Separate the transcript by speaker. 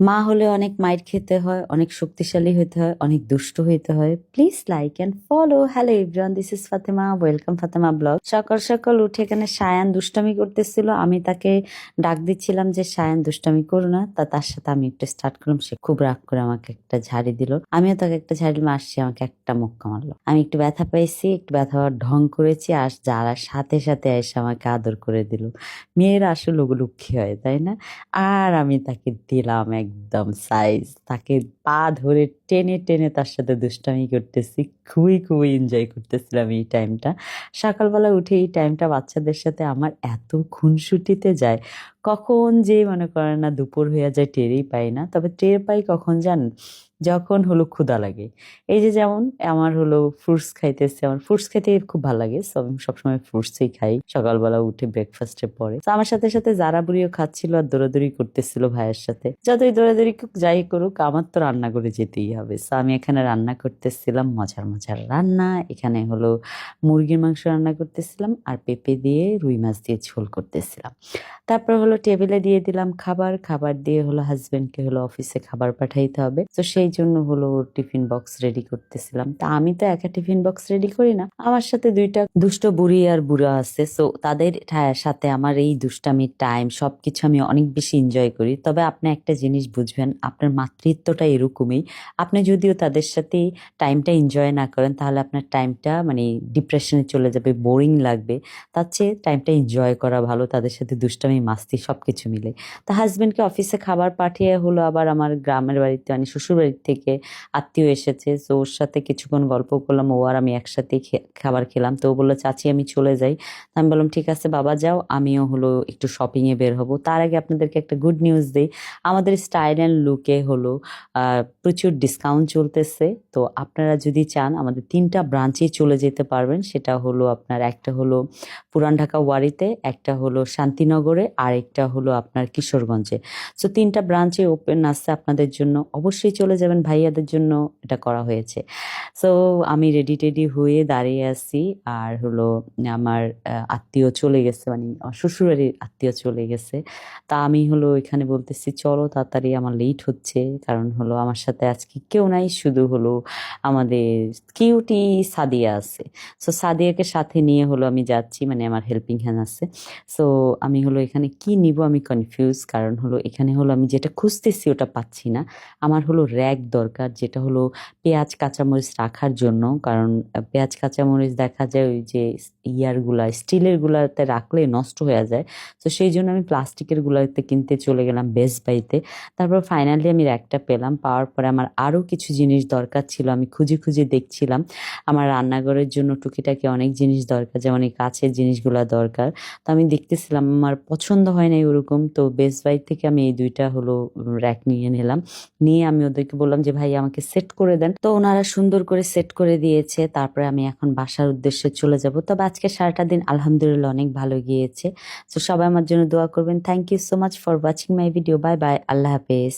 Speaker 1: মা হলে অনেক মাইর খেতে হয়, অনেক শক্তিশালী হতে হয়, অনেক দুষ্ট হইতে হয়। Please like and follow hello everyone this is Fatema welcome Fatema blog সকাল সকাল উঠে এখানে সায়ান দুষ্টামি করতেছিল। আমি তাকে ডাক দিচ্ছিলাম যে, সায়ান, দুষ্টামি করো না। তা তার সাথে আমি একটু স্টার্ট করলাম। সে খুব রাগ করে আমাকে একটা ঝাড়ি দিল। আমিও তাকে একটা ঝাড়ি আসছি আমাকে একটা মক্কা মারলো। আমি একটু ব্যথা পেয়েছি একটু ব্যথা হওয়ার ঢং করেছি আর যারা সাথে সাথে এসে আমাকে আদর করে দিল। মেয়েরা আসলে ওগুলো লক্ষ্মী হয়, তাই না? আর আমি তাকে দিলাম একদম সাইজ তাকে পা ধরে টেনে টেনে তার সাথে দুষ্টামি করতেছি। খুবই খুবই এনজয় করতেছিলাম এই টাইমটা সকালবেলা উঠে এই টাইমটা বাচ্চাদের সাথে আমার এত খুনসুটিতে যায়। কখন যে মনে করেন না দুপুর হয়ে যায় টেরেই পাই না। তবে টের পাই কখন জানেন? যখন হলো ক্ষুদা লাগে। এই যে যেমন আমার হলো ফ্রুটস খাইতেছে, আমার ফ্রুটস খেতে খুব ভালো লাগে। সো আমি সবসময় ফ্রুটসই খাই। সকালবেলা উঠে ব্রেকফাস্টে পরে তো আমার সাথে সাথে যারা বুড়িও খাচ্ছিল আর দৌড়াদৌড়ি করতেছিল ভাইয়ের সাথে, যতই দৌড়াদৌড়ি যাই করুক, আমার তো রান্না করে যেতেই হবে। সো আমি এখানে রান্না করতেছিলাম মজার মজার রান্না। এখানে হলো মুরগির মাংস রান্না করতেছিলাম আর পেঁপে দিয়ে রুই মাছ দিয়ে ঝোল করতেছিলাম। তারপর হলো টেবিলে দিয়ে দিলাম খাবার। খাবার দিয়ে হলো হাজবেন্ডকে হলো অফিসে খাবার পাঠাইতে হবে। তো সেই জন্য হলো ওর টিফিন বক্স রেডি করতেছিলাম। তা আমি তো একা টিফিন বক্স রেডি করি না। আমার সাথে দুইটা দুষ্ট বুড়ি আর বুড়া আছে সো তাদের সাথে আমার এই দুষ্টামির টাইম সবকিছু আমি অনেক বেশি এনজয় করি। তবে আপনি একটা জিনিস বুঝবেন, আপনার মাতৃত্বটা এরকমই। আপনি যদিও তাদের সাথে টাইমটা এনজয় না করেন, তাহলে আপনার টাইমটা মানে ডিপ্রেশনে চলে যাবে বোরিং লাগবে। তার চেয়ে টাইমটা এনজয় করা ভালো, তাদের সাথে দুষ্টামি, মাস্তি সব কিছু মিলে। তা হাজবেন্ডকে অফিসে খাবার পাঠিয়ে হলো আবার আমার গ্রামের বাড়িতে মানে শ্বশুর বাড়ির থেকে আত্মীয় এসেছে। তো ওর সাথে কিছুক্ষণ গল্প করলাম। ও আর আমি একসাথে খাবার খেলাম। তো ও বলল, চাচি, আমি চলে যাই। আমি বললাম, ঠিক আছে, বাবা, যাও। আমিও হলো একটু শপিংয়ে বের হব। তার আগে আপনাদেরকে একটা গুড নিউজ দিই। আমাদের স্টাইল অ্যান্ড লুকে হলো প্রচুর ডিসকাউন্ট চলতেছে। তো আপনারা যদি চান, আমাদের তিনটা ব্রাঞ্চেই চলে যেতে পারবেন। সেটা হলো আপনার, একটা হলো পুরান ঢাকা ওয়ারিতে, একটা হলো শান্তিনগরে, আর একটা হলো আপনার কিশোরগঞ্জে। সো তিনটা ব্রাঞ্চে ওপেন আছে আপনাদের জন্য। অবশ্যই চলে যাবেন ভাইয়াদের জন্য এটা করা হয়েছে। সো আমি রেডি টেডি হয়ে দাঁড়িয়ে আছি। আর হলো আমার আত্মীয় চলে গেছে মানে আমার আত্মীয় চলে গেছে। তা আমি হলো এখানে বলতেছি, চলো তাড়াতাড়ি, আমার লেট হচ্ছে। কারণ হলো আমার সাথে আজকে কেউ নাই, শুধু হলো আমাদের কিউটি সাদিয়া আছে। সো সাদিয়াকে সাথে নিয়ে হলো আমি যাচ্ছি মানে আমার হেল্পিং হ্যান্ড আছে। সো আমি হলো এখানে কি নিব আমি কনফিউজ কারণ হলো এখানে হলো আমি যেটা খুঁজতেছি ওটা পাচ্ছি না। আমার হলো র্যাক দরকার, যেটা হলো পেঁয়াজ কাঁচামরিচ রাখার জন্য। কারণ পেঁয়াজ কাঁচামরিচ দেখা যায় ওই যে ইয়ারগুলা, স্টিলের গুলাতে রাখলে নষ্ট হয়ে যায়। তো সেই জন্য আমি প্লাস্টিকের গুলাতে কিনতে চলে গেলাম বেস্ট বাইতে তারপর ফাইনালি আমি র্যাকটা পেলাম। পাওয়ার পরে আমার আরও কিছু জিনিস দরকার ছিল, আমি খুঁজে খুঁজে দেখছিলাম। আমার রান্নাঘরের জন্য টুকিটাকি অনেক জিনিস দরকার, যেমন এই কাছের জিনিসগুলো দরকার। তো আমি দেখতেছিলাম, আমার পছন্দ হয় নাই ওরকম। তো বেস্ট বাই থেকে আমি এই দুইটা হলো র্যাক নিয়ে নিলাম। নিয়ে আমি ওদেরকে বললাম যে, ভাই, আমাকে সেট করে দেন। তো ওনারা সুন্দর করে সেট করে দিয়েছে। তারপরে আমি এখন বাসার উদ্দেশ্যে চলে যাব। তবে আজকে সারাটা দিন আলহামদুলিল্লাহ অনেক ভালো গিয়েছে। তো সবাই আমার জন্য দোয়া করবেন। Thank you so much for watching my video bye bye আল্লাহ হাফেজ।